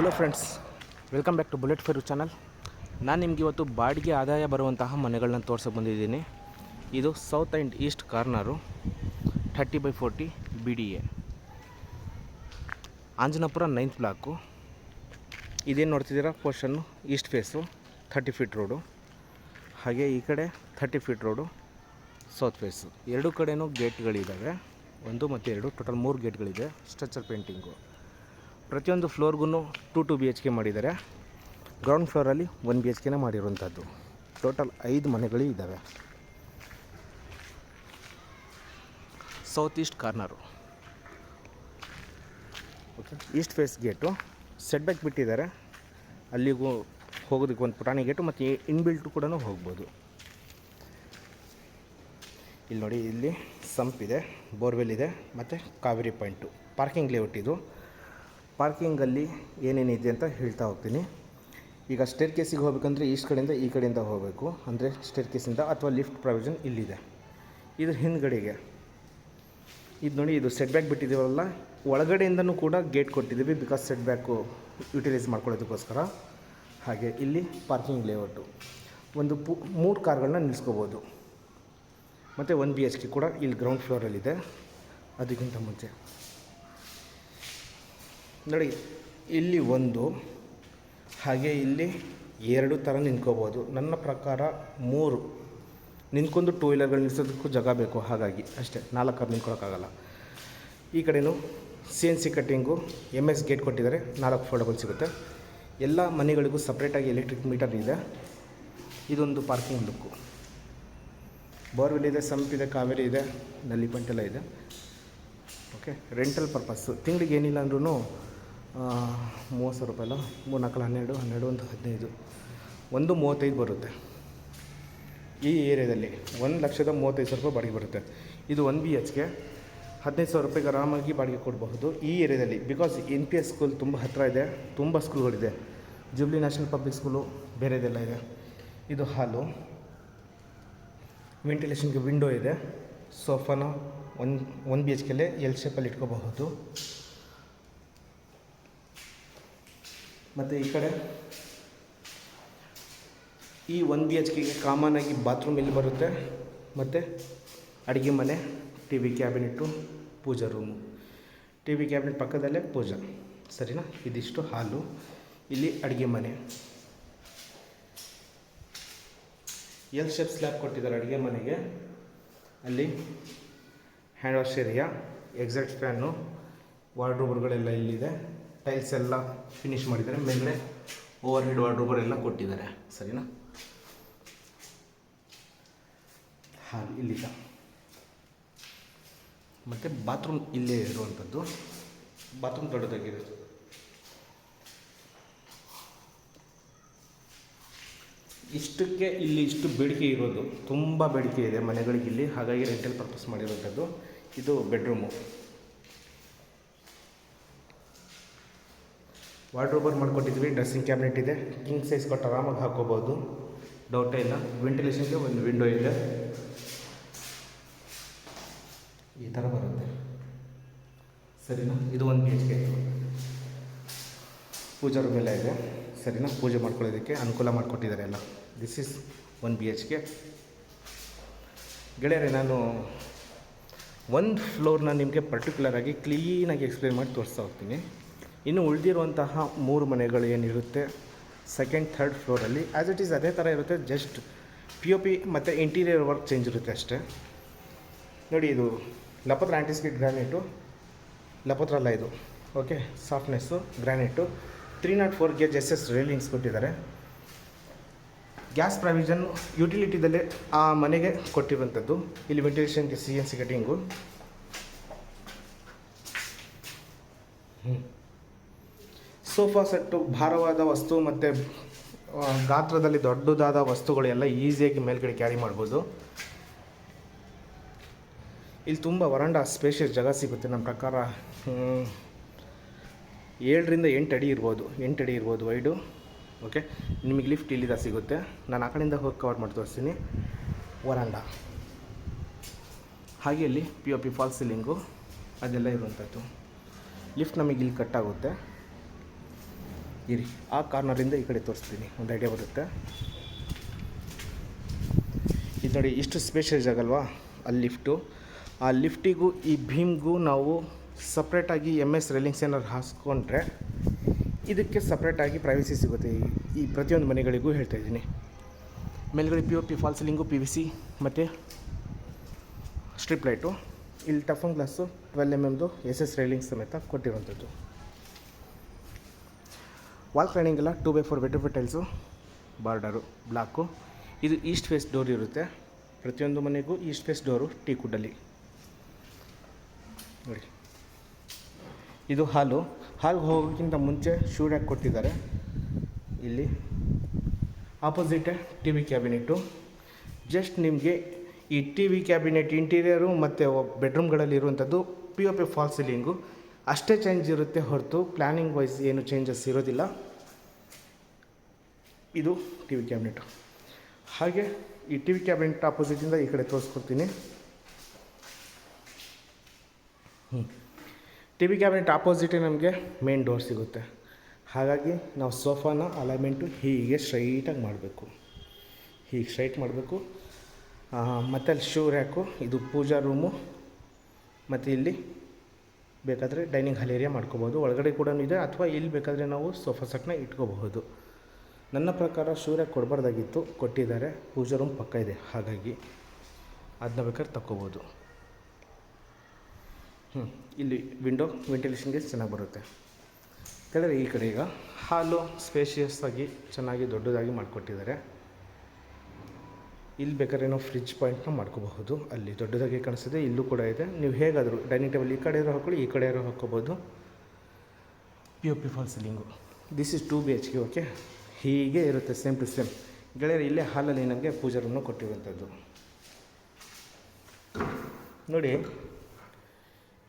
Hello friends welcome back to bullet fire channel ನಾನು ನಿಮ್ಗೆ ಇವತ್ತು ಬಾಡಿಗೆ ಆದಾಯ ಬರುವಂತಹ ಮನೆಗಳನ್ನ ತೋರ್ಸೋಕೆ ಬಂದಿದ್ದೀನಿ. ಇದು south and east corner thirty by forty B D A Anjanapura ninth block ಇದೇನು ನೋಡ್ತಿದ್ದೀರಾ? Portion east face thirty feet road ಹಾಗೆ ಈ ಕಡೆ thirty feet road south face ಎರಡು ಕಡೆಯೂ ಗೇಟ್ಗಳಿದ್ದಾವೆ ಒಂದು ಮತ್ತು ಎರಡು ಟೋಟಲ್ ಮೂರು ಗೇಟ್ಗಳಿದೆ ಸ್ಟ್ರಕ್ಚರ್ ಪೇಂಟಿಂಗು ಪ್ರತಿಯೊಂದು ಫ್ಲೋರ್ಗೂ two two B H K ಮಾಡಿದ್ದಾರೆ. ಗ್ರೌಂಡ್ ಫ್ಲೋರಲ್ಲಿ ಒನ್ ಬಿ ಎಚ್ ಕೆನೇ ಮಾಡಿರುವಂಥದ್ದು. ಟೋಟಲ್ ಐದು ಮನೆಗಳು ಇದ್ದಾವೆ. South east corner okay east face gate set back ಬಿಟ್ಟಿದ್ದಾರೆ. ಅಲ್ಲಿಗೂ ಹೋಗೋದಕ್ಕೆ ಒಂದು ಪುಟಾಣಿ ಗೇಟು ಮತ್ತು ಇನ್ಬಿಲ್ಟು ಕೂಡ ಹೋಗ್ಬೋದು. ಇಲ್ಲಿ ನೋಡಿ, ಇಲ್ಲಿ ಸಂಪ್ ಇದೆ ಬೋರ್ವೆಲ್ ಇದೆ, ಮತ್ತು ಕಾವೇರಿ ಪಾಯಿಂಟು ಪಾರ್ಕಿಂಗ್ ಲೇಔಟ್ ಇದು. ಪಾರ್ಕಿಂಗಲ್ಲಿ ಏನೇನಿದೆ ಅಂತ ಹೇಳ್ತಾ ಹೋಗ್ತೀನಿ. ಈಗ ಸ್ಟೇರ್ ಕೇಸಿಗೆ ಹೋಗಬೇಕಂದ್ರೆ ಈಸ್ಟ್ ಕಡೆಯಿಂದ ಈ ಕಡೆಯಿಂದ ಹೋಗಬೇಕು. ಅಂದರೆ ಸ್ಟೇರ್ ಕೇಸಿಂದ ಅಥವಾ ಲಿಫ್ಟ್ ಪ್ರಾವಿಷನ್ ಇಲ್ಲಿದೆ. ಇದ್ರ ಹಿಂದ್ಗಡೆಗೆ. ಇದು ನೋಡಿ, ಇದು ಸೆಟ್ ಬ್ಯಾಕ್ ಬಿಟ್ಟಿದ್ದೀವಲ್ಲ. ಒಳಗಡೆಯಿಂದನೂ ಕೂಡ ಗೇಟ್ ಕೊಟ್ಟಿದ್ದೀವಿ ಬಿಕಾಸ್ ಸೆಟ್ ಬ್ಯಾಕು ಯುಟಿಲೈಸ್ ಮಾಡ್ಕೊಳ್ಳೋದಕ್ಕೋಸ್ಕರ. ಹಾಗೆ ಇಲ್ಲಿ ಪಾರ್ಕಿಂಗ್ ಲೇಔಟು ಒಂದು ಪು, ಮೂರು ಕಾರ್ಗಳನ್ನ ನಿಲ್ಲಿಸ್ಕೋಬೋದು ಮತ್ತು ಒನ್ ಬಿ ಎಚ್ ಕೆ ಕೂಡ ಇಲ್ಲಿ ಗ್ರೌಂಡ್ ಫ್ಲೋರಲ್ಲಿದೆ ಅದಕ್ಕಿಂತ ಮುಂಚೆ. ನೋಡಿ ಇಲ್ಲಿ ಒಂದು, ಹಾಗೆ ಇಲ್ಲಿ ಎರಡು ಥರ ನಿಂತ್ಕೋಬೋದು. ನನ್ನ ಪ್ರಕಾರ ಮೂರು. ನಿಂತ್ಕೊಂಡು ಟೂ ವೀಲರ್ಗಳು ನಿಲ್ಸೋದಕ್ಕೂ ಜಾಗ ಬೇಕು, ಹಾಗಾಗಿ. ಅಷ್ಟೇ ನಾಲ್ಕಾರು ನಿಂತ್ಕೊಳ್ಳೋಕ್ಕಾಗಲ್ಲ ಈ ಕಡೆಯೂ C N C cutting M S gate ಕೊಟ್ಟಿದ್ದಾರೆ, ನಾಲ್ಕು ಫೋಲ್ಡಬಲ್ ಸಿಗುತ್ತೆ. ಎಲ್ಲ ಮನೆಗಳಿಗೂ ಸಪ್ರೇಟಾಗಿ ಎಲೆಕ್ಟ್ರಿಕ್ ಮೀಟರ್ ಇದೆ. ಇದೊಂದು ಪಾರ್ಕಿಂಗ್ ಲುಕ್ಕು ಬೋರ್ವೆಲ್ ಇದೆ ಸಂಪ್ ಇದೆ ಕಾವೇರಿ ಇದೆ ನಲ್ಲಿ ಪಂಟೆಲ್ಲ ಇದೆ. ಓಕೆ ರೆಂಟಲ್ ಪರ್ಪಸ್ಸು ತಿಂಗಳಿಗೆ ಏನಿಲ್ಲ ಅಂದ್ರೂ ಮೂವತ್ತು ಸಾವಿರ ರೂಪಾಯಲ್ಲ ಮೂರು ನಾಲ್ಕಲ್ಲ ಹನ್ನೆರಡು ಹನ್ನೆರಡು ಒಂದು ಹದಿನೈದು. ಒಂದು ಮೂವತ್ತೈದು ಬರುತ್ತೆ. ಈ ಏರಿಯಾದಲ್ಲಿ ಒಂದು ಲಕ್ಷದ ಮೂವತ್ತೈದು ಸಾವಿರ ರೂಪಾಯಿ ಬಾಡಿಗೆ ಬರುತ್ತೆ. ಇದು ಒನ್ ಬಿ ಎಚ್ಗೆ ಹದಿನೈದು ಸಾವಿರ ರೂಪಾಯಿಗೆ ಆರಾಮಾಗಿ ಬಾಡಿಗೆ ಕೊಡಬಹುದು. ಈ ಏರಿಯಾದಲ್ಲಿ because N P S school ತುಂಬ ಹತ್ತಿರ ಇದೆ, ತುಂಬ ಸ್ಕೂಲ್ಗಳಿದೆ ಜುಬ್ಲಿ ನ್ಯಾಷನಲ್ ಪಬ್ಲಿಕ್ ಸ್ಕೂಲು ಬೇರೆದೆಲ್ಲ ಇದೆ. ಇದು ಹಾಲು ವೆಂಟಿಲೇಷನ್ಗೆ ವಿಂಡೋ ಇದೆ. ಸೋಫಾನ ಒನ್ ಒನ್ ಬಿ ಎಚ್ ಕೆಲ್ಲೇ ಎಲ್ ಶೇಪಲ್ಲಿ ಇಟ್ಕೋಬಹುದು. ಮತ್ತು ಈ ಕಡೆ? ಈ ಒನ್ ಬಿ ಎಚ್ ಕೆಗೆ ಕಾಮನಾಗಿ ಬಾತ್ರೂಮ್ ಇಲ್ಲಿ ಬರುತ್ತೆ? ಮತ್ತು ಅಡುಗೆ ಮನೆ T V cabinet puja room T V cabinet ಪಕ್ಕದಲ್ಲೇ ಪೂಜಾ. ಸರಿನಾ? ಇದಿಷ್ಟು ಹಾಲು. ಇಲ್ಲಿ ಅಡುಗೆ ಮನೆ. ಎಲ್ ಶೇಪ್ ಸ್ಲ್ಯಾಬ್ ಕೊಟ್ಟಿದ್ದಾರೆ ಅಡುಗೆ ಮನೆಗೆ. ಅಲ್ಲಿ hand wash area exact fan ವಾರ್ಡ್ರೋಬ್ಗಳೆಲ್ಲ ಇಲ್ಲಿದೆ. ಟೈಲ್ಸ್ ಎಲ್ಲ ಫಿನಿಶ್ ಮಾಡಿದ್ದಾರೆ. ಮೇಲ್ಗಡೆ ಓವರ್ ಹೆಡ್ ವಾರ್ಡ್ರೋಬರ್ ಎಲ್ಲ ಕೊಟ್ಟಿದ್ದಾರೆ. ಸರಿನಾ? ಹಾಲು ಇಲ್ಲಿಲ್ಲ ಮತ್ತು ಬಾತ್ರೂಮ್ ಇಲ್ಲೇ ಇರುವಂಥದ್ದು. ಬಾತ್ರೂಮ್ ದೊಡ್ಡದಾಗಿದೆ. ಇಷ್ಟಕ್ಕೆ ಇಲ್ಲಿ ಇಷ್ಟು ಬೇಡಿಕೆ ಇರೋದು. ತುಂಬ ಬೇಡಿಕೆ ಇದೆ ಮನೆಗಳಿಗೆ ಇಲ್ಲಿ. ಹಾಗಾಗಿ ರೆಂಟಲ್ ಪರ್ಪಸ್ ಮಾಡಿರುವಂಥದ್ದು. ಇದು ಬೆಡ್ರೂಮು ವಾರ್ಡ್ರೋಬರ್ ಮಾಡಿಕೊಟ್ಟಿದ್ವಿ ಡ್ರೆಸ್ಸಿಂಗ್ ಕ್ಯಾಬಿನೆಟ್ ಇದೆ. ಕಿಂಗ್ ಸೈಜ್ ಕೊಟ್ಟು ಆರಾಮಾಗಿ ಹಾಕೋಬೋದು ಡೌಟೇ ಇಲ್ಲ. ವೆಂಟಿಲೇಷನ್ಗೆ ಒಂದು ವಿಂಡೋ ಇದೆ. ಈ ಥರ ಬರುತ್ತೆ. ಸರಿನಾ? ಇದು ಒಂದು B H K puja room ಎಲ್ಲ ಇದೆ. ಸರಿನಾ? ಪೂಜೆ ಮಾಡ್ಕೊಳ್ಳೋದಕ್ಕೆ ಅನುಕೂಲ ಮಾಡಿಕೊಟ್ಟಿದ್ದಾರೆ ಎಲ್ಲ. This is one B H K ಗೆಳೆಯರೆ, ನಾನು ಒಂದು ಫ್ಲೋರ್ನ ನಿಮಗೆ ಪರ್ಟಿಕ್ಯುಲರಾಗಿ ಕ್ಲೀನಾಗಿ ಎಕ್ಸ್ಪ್ಲೇನ್ ಮಾಡಿ ತೋರಿಸ್ತಾ ಹೋಗ್ತೀನಿ. ಇನ್ನು ಉಳಿದಿರುವಂತಹ ಮೂರು ಮನೆಗಳು ಏನಿರುತ್ತೆ? ಸೆಕೆಂಡ್ ಥರ್ಡ್ ಫ್ಲೋರಲ್ಲಿ ಆ್ಯಸ್ ಇಟ್ ಈಸ್ ಅದೇ ಥರ ಇರುತ್ತೆ. ಜಸ್ಟ್ ಪಿ ಒ ಪಿ ಮತ್ತು ಇಂಟೀರಿಯರ್ ವರ್ಕ್ ಚೇಂಜ್ ಇರುತ್ತೆ ಅಷ್ಟೇ. ನೋಡಿ, ಇದು ಲಪತ್ರ ಆ್ಯಂಟಿಸ್ಕಿಟ್ ಗ್ರಾನೈಟು ಲಪತ್ರ ಅಲ್ಲ ಇದು. Okay softness granite three nought four gauge S S railings ಕೊಟ್ಟಿದ್ದಾರೆ. ಗ್ಯಾಸ್ ಪ್ರಾವಿಷನ್ ಯುಟಿಲಿಟಿದಲ್ಲೇ ಆ ಮನೆಗೆ ಕೊಟ್ಟಿರುವಂಥದ್ದು. ಇಲ್ಲಿ ವೆಂಟಿಲೇಷನ್ಗೆ C N C cutting sofa set, ಭಾರವಾದ ವಸ್ತು ಮತ್ತು ಗಾತ್ರದಲ್ಲಿ ದೊಡ್ಡದಾದ ವಸ್ತುಗಳೆಲ್ಲ ಈಸಿಯಾಗಿ ಮೇಲ್ಗಡೆ ಕ್ಯಾರಿ ಮಾಡ್ಬೋದು. ಇಲ್ಲಿ ತುಂಬ ವರಂಡ ಸ್ಪೇಷಿಯಸ್ ಜಾಗ ಸಿಗುತ್ತೆ ನಮ್ಮ ಪ್ರಕಾರ. ಏಳರಿಂದ ಎಂಟು ಅಡಿ ಇರ್ಬೋದು. ಎಂಟು ಅಡಿ ಇರ್ಬೋದು ವೈಡು ಓಕೆ ನಿಮಗೆ ಲಿಫ್ಟ್ ಇಲ್ಲಿಂದ ಸಿಗುತ್ತೆ. ನಾನು ಆ ಕಡೆಯಿಂದ ಹೋಗಿ ಕವರ್ ಮಾಡಿ ತೋರಿಸ್ತೀನಿ. ವರಾಂಡ. ಹಾಗೆ ಇಲ್ಲಿ P O P false ceiling ಅದೆಲ್ಲ ಇರುವಂಥದ್ದು ಲಿಫ್ಟ್ ನಮಗೆ ಇಲ್ಲಿ ಕಟ್ಟಾಗುತ್ತೆ ಇರಿ ಆ ಕಾರ್ನರಿಂದ ಈ ಕಡೆ ತೋರಿಸ್ತೀನಿ. ಒಂದು ಐಡಿಯಾ ಬರುತ್ತೆ. ಇದು ನೋಡಿ, ಇಷ್ಟು ಸ್ಪೇಷಿಯಸ್ ಆಗಲ್ವಾ ಅಲ್ಲಿ ಲಿಫ್ಟು ಆ ಲಿಫ್ಟಿಗೂ ಈ ಭೀಮ್ಗೂ ನಾವು ಸಪ್ರೇಟಾಗಿ ಎಂ ಎಸ್ ರೈಲಿಂಗ್ಸ್ ಏನಾದ್ರು ಹಾಸ್ಕೊಂಡ್ರೆ ಇದಕ್ಕೆ ಸಪ್ರೇಟಾಗಿ ಪ್ರೈವಸಿ ಸಿಗುತ್ತೆ. ಈ- ಈ ಪ್ರತಿಯೊಂದು ಮನೆಗಳಿಗೂ ಹೇಳ್ತಾ ಇದ್ದೀನಿ. ಮೇಲ್ಗಡೆ P O P false ceiling P V C ಮತ್ತು ಸ್ಟ್ರಿಪ್ ಲೈಟು ಇಲ್ಲಿ ಟಫನ್ ಗ್ಲಾಸು ಟ್ವೆಲ್ ಎಂ ಎಮ್ದು ಎಸ್ ಎಸ್ ರೈಲಿಂಗ್ ಸಮೇತ ಕೊಟ್ಟಿರುವಂಥದ್ದು. ವಾಲ್ ಕ್ಲೈನಿಂಗ್ ಎಲ್ಲ two by four bed tiles border block ಇದು ಈಸ್ಟ್ ಫೇಸ್ ಡೋರ್ ಇರುತ್ತೆ. ಪ್ರತಿಯೊಂದು ಮನೆಗೂ ಈಸ್ಟ್ ಫೇಸ್ ಡೋರು ಟೀ ಕುಡ್ಡಲ್ಲಿ ನೋಡಿ. ಇದು ಹಾಲು. ಹಾಲ್ಗೆ ಹೋಗೋಕ್ಕಿಂತ ಮುಂಚೆ ಶೂ ರ್ಯಾಕ್ ಕೊಟ್ಟಿದ್ದಾರೆ. ಇಲ್ಲಿ opposite T V cabinet just ನಿಮಗೆ ಈ ಟಿ ವಿ ಕ್ಯಾಬಿನೆಟ್ ಇಂಟೀರಿಯರು ಮತ್ತು ಬೆಡ್ರೂಮ್ಗಳಲ್ಲಿ ಇರುವಂಥದ್ದು P O P false ceiling ಅಷ್ಟೇ ಚೇಂಜ್ ಇರುತ್ತೆ ಹೊರತು ಪ್ಲ್ಯಾನಿಂಗ್ ವೈಸ್ ಏನು ಚೇಂಜಸ್ ಇರೋದಿಲ್ಲ. ಇದು ಟಿ ವಿ ಕ್ಯಾಬಿನೆಟ್ ಹಾಗೆ ಈ ಟಿ ವಿ ಕ್ಯಾಬಿನೆಟ್ ಆಪೋಸಿಟಿಂದ ಈ ಕಡೆ ತೋರಿಸ್ಕೊಡ್ತೀನಿ. ಹ್ಞೂ ಟಿ ವಿ ಕ್ಯಾಬಿನೆಟ್ ಆಪೋಸಿಟೇ ನಮಗೆ ಮೇನ್ ಡೋರ್ ಸಿಗುತ್ತೆ. ಹಾಗಾಗಿ ನಾವು ಸೋಫಾನ ಅಲೈನ್ಮೆಂಟು ಹೀಗೆ ಸ್ಟ್ರೈಟಾಗಿ ಮಾಡಬೇಕು. ಹೀಗೆ ಸ್ಟ್ರೈಟ್ ಮಾಡಬೇಕು. ಮತ್ತು ಅಲ್ಲಿ ಶೂ ರ್ಯಾಕು ಇದು ಪೂಜಾ ರೂಮು ಮತ್ತು ಇಲ್ಲಿ ಬೇಕಾದರೆ ಡೈನಿಂಗ್ ಹಾಲ್ ಏರಿಯಾ ಮಾಡ್ಕೋಬೋದು ಒಳಗಡೆ ಕೂಡ ಇದೆ, ಅಥವಾ ಇಲ್ಲಿ ಬೇಕಾದರೆ ನಾವು ಸೋಫಾ ಸೆಟ್ನ ಇಟ್ಕೋಬಹುದು. ನನ್ನ ಪ್ರಕಾರ ಸೂರ್ಯ ಕೊಡಬಾರ್ದಾಗಿತ್ತು, ಕೊಟ್ಟಿದ್ದಾರೆ. ಪೂಜಾ ರೂಮ್ ಪಕ್ಕ ಇದೆ, ಹಾಗಾಗಿ ಅದನ್ನ ಬೇಕಾದ್ರೆ ತಕ್ಕೋಬೋದು ಹ್ಞೂ ಇಲ್ಲಿ ವಿಂಡೋ ವೆಂಟಿಲೇಷನ್ಗೆ ಚೆನ್ನಾಗಿ ಬರುತ್ತೆ. ಕೇಳಿದ್ರೆ ಈ ಕಡೆ ಈಗ ಹಾಲು ಸ್ಪೇಷಿಯಸ್ ಆಗಿ ಚೆನ್ನಾಗಿ ದೊಡ್ಡದಾಗಿ ಮಾಡಿಕೊಟ್ಟಿದ್ದಾರೆ. ಇಲ್ಲಿ ಬೇಕಾದ್ರೆ ನಾವು ಫ್ರಿಜ್ ಪಾಯಿಂಟ್ನ ಮಾಡ್ಕೋಬಹುದು. ಅಲ್ಲಿ ದೊಡ್ಡದಾಗಿ ಕಾಣಿಸ್ತದೆ, ಇಲ್ಲೂ ಕೂಡ ಇದೆ. ನೀವು ಹೇಗಾದರೂ ಡೈನಿಂಗ್ ಟೇಬಲ್ ಈ ಕಡೆ ಇರೋ ಹಾಕೊಳ್ಳಿ, ಈ ಕಡೆ ಇರೋ ಹಾಕ್ಕೋಬೋದು P O P false ceiling this is two B H K okay ಹೀಗೆ ಇರುತ್ತೆ ಸೇಮ್ ಟು ಸೇಮ್ ಗೆಳೆಯರು, ಇಲ್ಲೇ ಹಾಲಲ್ಲಿ ನಮಗೆ ಪೂಜಾ ಕೊಟ್ಟಿರುವಂಥದ್ದು. ನೋಡಿ,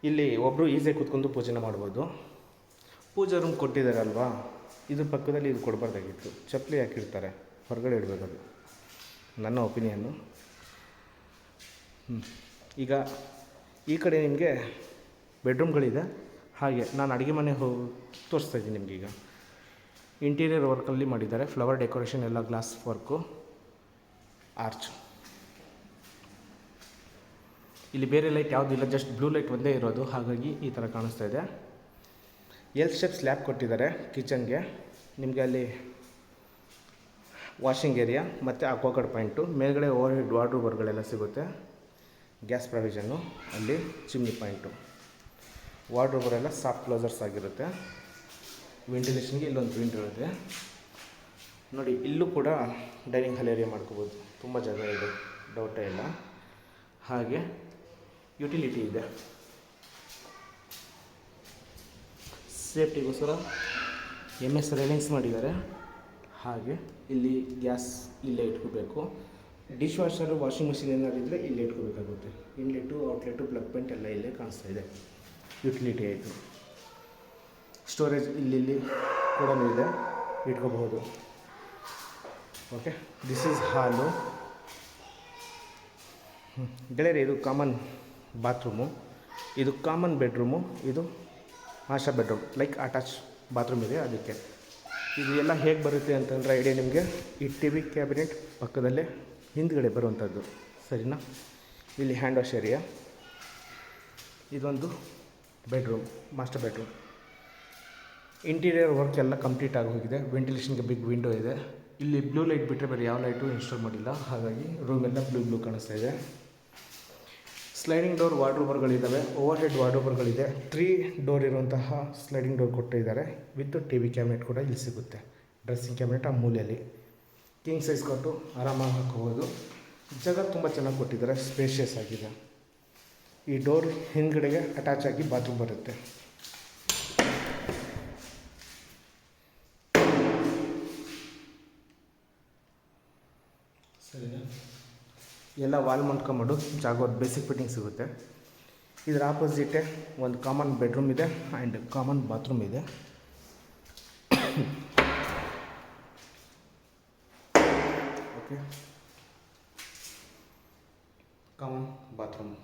ಇಲ್ಲಿ ಒಬ್ಬರು ಈಸಿಯಾಗಿ ಕೂತ್ಕೊಂಡು ಪೂಜೆನ ಮಾಡ್ಬೋದು. ಪೂಜಾ ರೂಮ್ ಕೊಟ್ಟಿದ್ದಾರಲ್ವಾ ಇದ್ರ ಪಕ್ಕದಲ್ಲಿ ಇದು ಕೊಡಬಾರ್ದಾಗಿತ್ತು. ಚಪ್ಪಲಿ ಹಾಕಿರ್ತಾರೆ. ಹೊರಗಡೆ ಇಡಬೇಕದು ನನ್ನ ಒಪಿನಿಯನ್ನು ಈಗ ಈ ಕಡೆ ನಿಮಗೆ ಬೆಡ್ರೂಮ್ಗಳಿದೆ. ಹಾಗೆ ನಾನು ಅಡುಗೆ ಮನೆ ಹೋಗಿ ತೋರಿಸ್ತಾ ಇದ್ದೀನಿ ನಿಮಗೀಗ ಇಂಟೀರಿಯರ್ ವರ್ಕಲ್ಲಿ ಮಾಡಿದ್ದಾರೆ. ಫ್ಲವರ್ ಡೆಕೋರೇಷನ್ ಎಲ್ಲ ಗ್ಲಾಸ್ ವರ್ಕು ಆರ್ಚ್ ಇಲ್ಲಿ ಬೇರೆ ಲೈಟ್ ಯಾವುದೂ ಇಲ್ಲ ಜಸ್ಟ್ ಬ್ಲೂ ಲೈಟ್ ಒಂದೇ ಇರೋದು. ಹಾಗಾಗಿ ಈ ಥರ ಕಾಣಿಸ್ತಾ ಇದೆ. ಎಲ್ ಶೇಪ್ ಸ್ಲ್ಯಾಬ್ ಕೊಟ್ಟಿದ್ದಾರೆ ಕಿಚನ್ಗೆ ನಿಮಗೆ ಅಲ್ಲಿ ವಾಷಿಂಗ್ ಏರಿಯಾ ಮತ್ತು ಅಕ್ವಾಗಡ್ ಪಾಯಿಂಟು ಮೇಲ್ಗಡೆ ಓವರ್ ಹೆಡ್ ವಾರ್ಡ್ರೂಬರ್ಗಳೆಲ್ಲ ಸಿಗುತ್ತೆ. ಗ್ಯಾಸ್ ಪ್ರಾವಿಷನ್ನು ಅಲ್ಲಿ ಚಿಮ್ನಿ ಪಾಯಿಂಟು ವಾರ್ಡ್ರೂಬರೆಲ್ಲ ಸಾಫ್ಟ್ ಕ್ಲೋಸರ್ಸ್ ಆಗಿರುತ್ತೆ. ವೆಂಟಿಲೇಷನ್ಗೆ ಇಲ್ಲೊಂದು ವಿಂಡೋ ಇರುತ್ತೆ. ನೋಡಿ, ಇಲ್ಲೂ ಕೂಡ ಡೈನಿಂಗ್ ಹಾಲ್ ಏರಿಯಾ ಮಾಡ್ಕೋಬೋದು. ತುಂಬ ಜಾಗ ಇದೆ ಡೌಟೇ ಇಲ್ಲ. ಹಾಗೆ ಯುಟಿಲಿಟಿ ಇದೆ. ಸೇಫ್ಟಿಗೋಸ್ಕರ ಎಂ ಎಸ್ ರೈಲಿಂಗ್ಸ್ ಮಾಡಿದ್ದಾರೆ. ಹಾಗೆ ಇಲ್ಲಿ ಗ್ಯಾಸ್ ಇಲ್ಲೇ ಇಟ್ಕೋಬೇಕು. ಡಿಶ್ ವಾಷರು ವಾಷಿಂಗ್ ಮಿಷಿನ್ ಏನಾದ್ರು ಇದ್ದರೆ ಇಲ್ಲೇ ಇಟ್ಕೋಬೇಕಾಗುತ್ತೆ. ಇನ್ಲೆಟು ಔಟ್ಲೆಟು ಪ್ಲಗ್ ಪಾಯಿಂಟ್ ಎಲ್ಲ ಇಲ್ಲೇ ಕಾಣಿಸ್ತಾ ಇದೆ. ಯುಟಿಲಿಟಿ ಆಯಿತು. ಸ್ಟೋರೇಜ್ ಇಲ್ಲಿ ಇಲ್ಲಿ ಕೂಡ ಇದೆ. ಇಟ್ಕೋಬಹುದು. ಓಕೆ ದಿಸ್ ಈಸ್ ಹಾಲು. ಗೆಳೆಯರೇ ಗೆಳೆಯರೆ ಇದು ಕಾಮನ್ ಬಾತ್ರೂಮು. ಇದು ಕಾಮನ್ ಬೆಡ್ರೂಮು. ಇದು ಆಶಾ ಬೆಡ್ರೂಮ್. ಲೈಕ್ ಅಟ್ಯಾಚ್ ಬಾತ್ರೂಮ್ ಇದೆ ಅದಕ್ಕೆ. ಇದು ಎಲ್ಲ ಹೇಗೆ ಬರುತ್ತೆ ಅಂತಂದರೆ ಐಡಿಯಾ ನಿಮಗೆ ಈ ಟಿ ವಿ ಕ್ಯಾಬಿನೆಟ್ ಪಕ್ಕದಲ್ಲೇ ಹಿಂದ್ಗಡೆ ಬರುವಂಥದ್ದು. ಸರಿನಾ? ಇಲ್ಲಿ ಹ್ಯಾಂಡ್ ವಾಶ್ ಏರಿಯಾ ಇದೊಂದು bedroom master bedroom interior work ಎಲ್ಲ ಕಂಪ್ಲೀಟ್ ಆಗಿ ಹೋಗಿದೆ. ವೆಂಟಿಲೇಷನ್ಗೆ ಬಿಗ್ ವಿಂಡೋ ಇದೆ. ಇಲ್ಲಿ ಬ್ಲೂ ಲೈಟ್ ಬಿಟ್ಟರೆ ಬೇರೆ ಯಾವ ಲೈಟು ಇನ್ಸ್ಟಾಲ್ ಮಾಡಿಲ್ಲ. ಹಾಗಾಗಿ ರೂಮೆಲ್ಲ ಬ್ಲೂ ಬ್ಲೂ ಕಾಣಿಸ್ತಾ ಇದೆ. ಸ್ಲೈಡಿಂಗ್ ಡೋರ್ ವಾರ್ಡ್ರೋಬರ್ಗಳಿದ್ದಾವೆ ಓವರ್ ಹೆಡ್ ವಾರ್ಡ್ರೋಬರ್ಗಳಿದೆ ತ್ರೀ ಡೋರ್ ಇರುವಂತಹ ಸ್ಲೈಡಿಂಗ್ ಡೋರ್ ಕೊಟ್ಟಿದ್ದಾರೆ. ವಿತ್ ಟಿ ವಿ ಕ್ಯಾಬಿನೆಟ್ ಕೂಡ ಇಲ್ಲಿ ಸಿಗುತ್ತೆ. ಡ್ರೆಸ್ಸಿಂಗ್ ಕ್ಯಾಬಿನೆಟ್ ಆ ಮೂಲೆಯಲ್ಲಿ ಕಿಂಗ್ ಸೈಜ್ ಕೊಟ್ಟು ಆರಾಮಾಗಿ ಹಾಕೋಬೋದು ಜಾಗ ತುಂಬ ಚೆನ್ನಾಗಿ ಕೊಟ್ಟಿದ್ದಾರೆ. ಸ್ಪೇಷಿಯಸ್ ಆಗಿದೆ. ಈ ಡೋರ್ ಹಿಂದ್ಗಡೆಗೆ ಅಟ್ಯಾಚ್ ಆಗಿ ಬಾತ್ರೂಮ್ ಬರುತ್ತೆ. ಸರಿನಾ? ಎಲ್ಲ ವಾಲ್ ಮಾಡ್ಕೊಂಬಿಡು ಜಾಗ ಬೇಸಿಕ್ ಫಿಟ್ಟಿಂಗ್ ಸಿಗುತ್ತೆ. ಇದರ ಆಪೋಸಿಟೇ ಒಂದು ಕಾಮನ್ ಬೆಡ್ರೂಮ್ ಇದೆ ಆ್ಯಂಡ್ ಕಾಮನ್ ಬಾತ್ರೂಮ್ ಇದೆ. ಓಕೆ ಕಾಮನ್ ಬಾತ್ರೂಮ್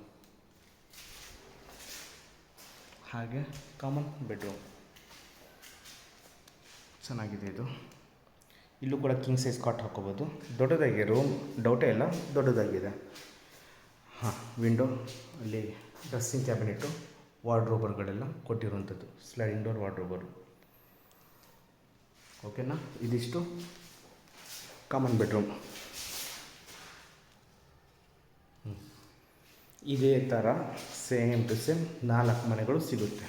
ಹಾಗೆ ಕಾಮನ್ ಬೆಡ್ರೂಮ್ ಚೆನ್ನಾಗಿದೆ ಇದು. ಇಲ್ಲೂ ಕೂಡ ಕಿಂಗ್ ಸೈಜ್ ಕಾಟ್ ಹಾಕೋಬೋದು ದೊಡ್ಡದಾಗಿದೆ ರೂಮ್ ಡೌಟೇ ಇಲ್ಲ, ದೊಡ್ಡದಾಗಿದೆ. ಹಾಂ ವಿಂಡೋ ಅಲ್ಲಿ ಡ್ರೆಸ್ಸಿಂಗ್ ಕ್ಯಾಬಿನೆಟ್ಟು ವಾರ್ಡ್ರೋಬರ್ಗಳೆಲ್ಲ ಕೊಟ್ಟಿರುವಂಥದ್ದು. ಸ್ಲೈಡಿಂಗ್ ಡೋರ್ ವಾರ್ಡ್ರೋಬರು ಓಕೆನಾ ಇದಿಷ್ಟು. ಕಾಮನ್ ಬೆಡ್ರೂಮ್ ಇದೇ ಥರ ಸೇಮ್ ಟು ಸೇಮ್ ನಾಲ್ಕು ಮನೆಗಳು ಸಿಗುತ್ತೆ.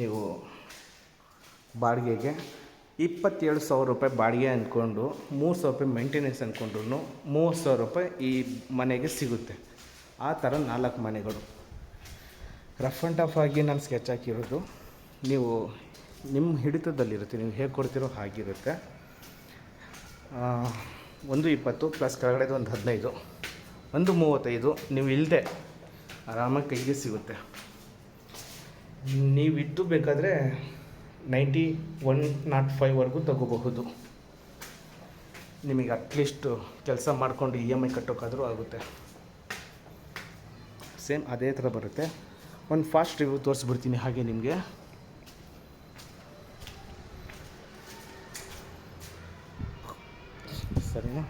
ನೀವು ಬಾಡಿಗೆಗೆ ಇಪ್ಪತ್ತೇಳು ಸಾವಿರ ರೂಪಾಯಿ ಬಾಡಿಗೆ ಅಂದ್ಕೊಂಡು, ಮೂರು ಸಾವಿರ ರೂಪಾಯಿ ಮೇಂಟೆನೆನ್ಸ್ ಅಂದ್ಕೊಂಡ್ರು ಮೂವತ್ತು ಸಾವಿರ ರೂಪಾಯಿ ಈ ಮನೆಗೆ ಸಿಗುತ್ತೆ. ಆ ಥರ ನಾಲ್ಕು ಮನೆಗಳು. ರಫ್ ಆ್ಯಂಡ್ ಟಫ್ ಆಗಿ ನಾನು ಸ್ಕೆಚ್ ಹಾಕಿರೋದು. ನೀವು ನಿಮ್ಮ ಹಿಡಿತದಲ್ಲಿರುತ್ತೆ, ನೀವು ಹೇಗೆ ಕೊಡ್ತಿರೋ ಹಾಗಿರುತ್ತೆ. ಒಂದು ಇಪ್ಪತ್ತು ಪ್ಲಸ್ ಕೆಳಗಡೆದು ಒಂದು ಹದಿನೈದು. ಒಂದು ಮೂವತ್ತೈದು ನೀವು ಇಲ್ಲದೆ ಆರಾಮಾಗಿ ಕೈಗೆ ಸಿಗುತ್ತೆ. ನೀವಿದ್ದು ಬೇಕಾದರೆ ನೈಂಟಿ ಒನ್ ನಾಟ್ ಫೈವ್ವರೆಗೂ ತಗೋಬಹುದು. ನಿಮಗೆ ಅಟ್ಲೀಸ್ಟ್ ಕೆಲಸ ಮಾಡಿಕೊಂಡು ಇ ಎಂ ಐ ಕಟ್ಟೋಕ್ಕಾದರೂ ಆಗುತ್ತೆ. ಸೇಮ್ ಅದೇ ಥರ ಬರುತ್ತೆ. ಒಂದು ಫಾಸ್ಟ್ ರಿವ್ಯೂ ತೋರಿಸ್ಬಿಡ್ತೀನಿ ಹಾಗೆ ನಿಮಗೆ. ಸರಿನಾ?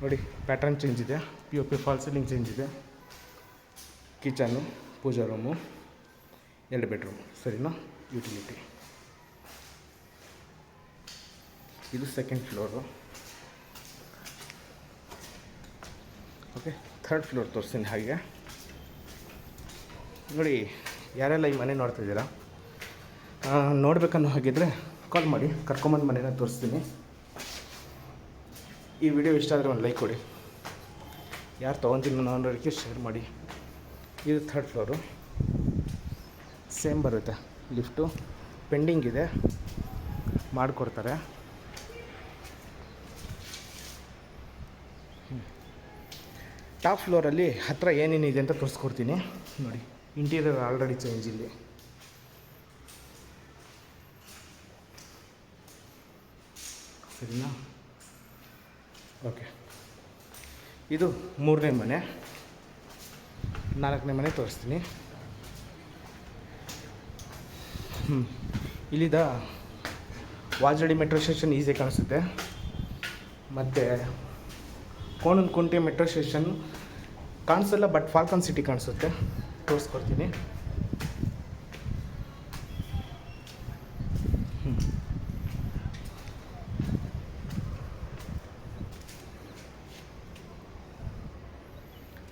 ನೋಡಿ ಪ್ಯಾಟರ್ನ್ ಚೇಂಜ್ ಇದೆ. P O P false ceiling change ಇದೆ. ಕಿಚನು ಪೂಜಾ ರೂಮು ಎರಡು ಬೆಡ್ರೂಮ್ ಸರಿನಾ? ಯುಟಿಲಿಟಿ ಇದು second floor okay third floor ತೋರಿಸ್ತೀನಿ ಹಾಗೆ. ನೋಡಿ ಯಾರೆಲ್ಲ ಈ ಮನೆ ನೋಡ್ತಾ ಇದ್ದೀರಾ ಆ, ನೋಡ್ಬೇಕನ್ನೋ ಹಾಗಿದ್ರೆ ಕಾಲ್ ಮಾಡಿ ಕರ್ಕೊಂಬಂದು ಮನೇನ ತೋರಿಸ್ತೀನಿ. ಈ ವಿಡಿಯೋ ಇಷ್ಟ ಆದರೆ ಒಂದು ಲೈಕ್ ಕೊಡಿ. ಯಾರು ತೊಗೊತೀನಿ ಅನ್ನೋರಿಗೆ ಶೇರ್ ಮಾಡಿ. ಇದು ಥರ್ಡ್ ಫ್ಲೋರು ಸೇಮ್ ಬರುತ್ತೆ ಲಿಫ್ಟು ಪೆಂಡಿಂಗ್ ಇದೆ. ಮಾಡಿಕೊಡ್ತಾರೆ. ಟಾಪ್ ಫ್ಲೋರಲ್ಲಿ ಹತ್ತಿರ ಏನೇನಿದೆ ಅಂತ ತೋರಿಸ್ಕೊಡ್ತೀನಿ. ನೋಡಿ ಇಂಟೀರಿಯರ್ ಆಲ್ರೆಡಿ ಚೇಂಜ್ ಇಲ್ಲಿ. ಸರಿನಾ? ಓಕೆ ಇದು ಮೂರನೇ ಮನೆ. ನಾಲ್ಕನೇ ಮನೆ ತೋರಿಸ್ತೀನಿ. ಹ್ಞೂ ಇಲ್ಲಿದ ವಾಜಡಿ ಮೆಟ್ರೋ ಸ್ಟೇಷನ್ ಈಸಿ ಕಾಣಿಸುತ್ತೆ. ಮತ್ತು ಕೋಣನ ಕುಂಟೆ ಮೆಟ್ರೋ ಸ್ಟೇಷನ್ ಕಾಣಿಸಲ್ಲ ಬಟ್ ಫಾಲ್ಕನ್ ಸಿಟಿ ಕಾಣಿಸುತ್ತೆ. ತೋರಿಸ್ಕೊಡ್ತೀನಿ.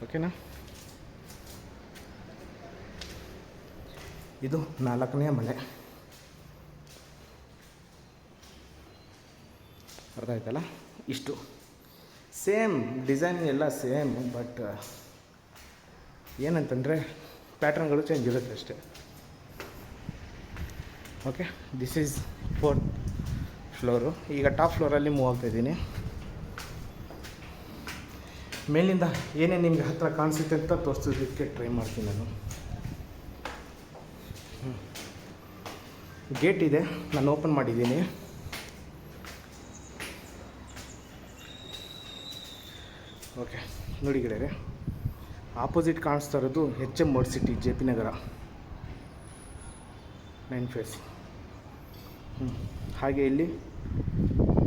ಓಕೆನಾ ಇದು ನಾಲ್ಕನೇ ಮನೆ. ಅರ್ಥ ಆಯ್ತಲ್ಲ? ಇಷ್ಟು. ಸೇಮ್ ಡಿಸೈನ್ ಎಲ್ಲ ಸೇಮ್ ಬಟ್ ಏನಂತಂದರೆ ಪ್ಯಾಟ್ರನ್ಗಳು ಚೇಂಜ್ ಇರುತ್ತೆ ಅಷ್ಟೇ. Okay this is fourth floor ಈಗ ಟಾಪ್ ಫ್ಲೋರಲ್ಲಿ ಮೂವ್ ಆಗ್ತಾ ಇದ್ದೀನಿ. ಮೇಲಿಂದ ಏನೇ ನಿಮಗೆ ಹತ್ತಿರ ಕಾಣಿಸುತ್ತೆ ಅಂತ ತೋರಿಸೋದಕ್ಕೆ ಟ್ರೈ ಮಾಡ್ತೀನಿ ನಾನು. ಗೇಟ್ ಇದೆ. ನಾನು ಓಪನ್ ಮಾಡಿದ್ದೀನಿ. ಓಕೆ, ನೋಡಿ ಗೆಳೆಯರೆ ಆಪೋಸಿಟ್ ಕಾಣಿಸ್ತಾ ಇರೋದು H M world City J P Nagar. Nine phase ಹ್ಞೂ ಹಾಗೆ ಇಲ್ಲಿ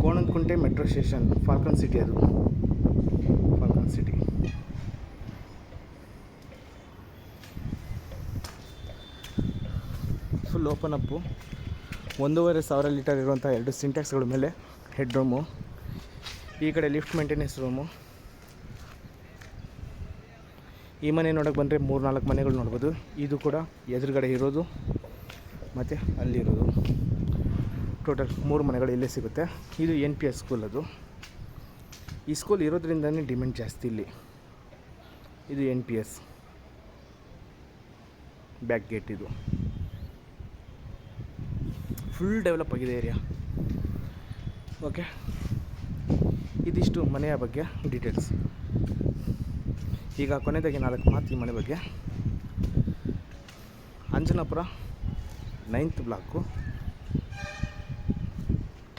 Konanakunte metro station Falcon City ಅದು. Falcon city full open Appu ಒಂದೂವರೆ ಸಾವಿರ ಲೀಟರ್ ಇರುವಂಥ ಎರಡು ಸಿಂಟ್ಯಾಕ್ಸ್ಗಳ ಮೇಲೆ ಹೆಡ್ ರೂಮು ಈ ಕಡೆ ಲಿಫ್ಟ್ ಮೇಂಟೆನೆನ್ಸ್ ರೂಮು ಈ ಮನೆ ನೋಡೋಕೆ ಬಂದರೆ ಮೂರು ನಾಲ್ಕು ಮನೆಗಳು ನೋಡ್ಬೋದು. ಇದು ಕೂಡ ಎದುರುಗಡೆ ಇರೋದು ಮತ್ತು ಅಲ್ಲಿರೋದು ಟೋಟಲ್ ಮೂರು ಮನೆಗಳು ಇಲ್ಲೇ ಸಿಗುತ್ತೆ. ಇದು ಎನ್ ಪಿ ಎಸ್ ಸ್ಕೂಲ್ ಅದು. ಈ ಸ್ಕೂಲ್ ಇರೋದ್ರಿಂದನೇ ಡಿಮ್ಯಾಂಡ್ ಜಾಸ್ತಿ ಇಲ್ಲಿ. ಇದು N P S back gate ಇದು. ಫುಲ್ ಡೆವಲಪ್ ಆಗಿದೆ ಏರಿಯಾ ಓಕೆ ಇದಿಷ್ಟು ಮನೆಯ ಬಗ್ಗೆ ಡೀಟೇಲ್ಸ್ ಈಗ ಕೊನೆಯದಾಗಿ ನಾಲ್ಕು ಮಾತು ಈ ಮನೆ ಬಗ್ಗೆ. Anjanapura ninth block.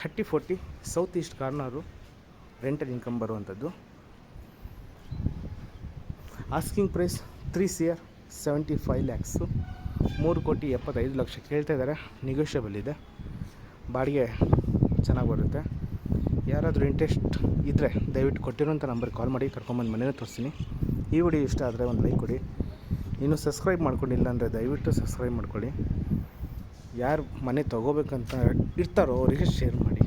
Thirty forty south east corner rental income ಬರುವಂಥದ್ದು. Asking price three C R seventy five lakhs. ಮೂರು ಕೋಟಿ ಎಪ್ಪತ್ತೈದು ಲಕ್ಷ ಕೇಳ್ತಾ ಇದ್ದಾರೆ. ನೆಗೋಷಿಯಬಲ್ ಇದೆ. ಬಾಡಿಗೆ ಚೆನ್ನಾಗಿ ಬರುತ್ತೆ. ಯಾರಾದರೂ ಇಂಟ್ರೆಸ್ಟ್ ಇದ್ದರೆ ದಯವಿಟ್ಟು ಕೊಟ್ಟಿರೋಂಥ ನಂಬರ್ಗೆ ಕಾಲ್ ಮಾಡಿ, ಕರ್ಕೊಂಬಂದು ಮನೇನೇ ತೋರಿಸ್ತೀನಿ. ಈ ವಿಡಿಯೋ ಇಷ್ಟ ಆದರೆ ಒಂದು ಲೈಕ್ ಕೊಡಿ. ಇನ್ನು ಸಬ್ಸ್ಕ್ರೈಬ್ ಮಾಡ್ಕೊಂಡಿಲ್ಲ ಅಂದರೆ ದಯವಿಟ್ಟು ಸಬ್ಸ್ಕ್ರೈಬ್ ಮಾಡ್ಕೊಳ್ಳಿ. ಯಾರು ಮನೆ ತೊಗೋಬೇಕಂತ ಇರ್ತಾರೋ ಅವರಿಗೆ ಶೇರ್ ಮಾಡಿ.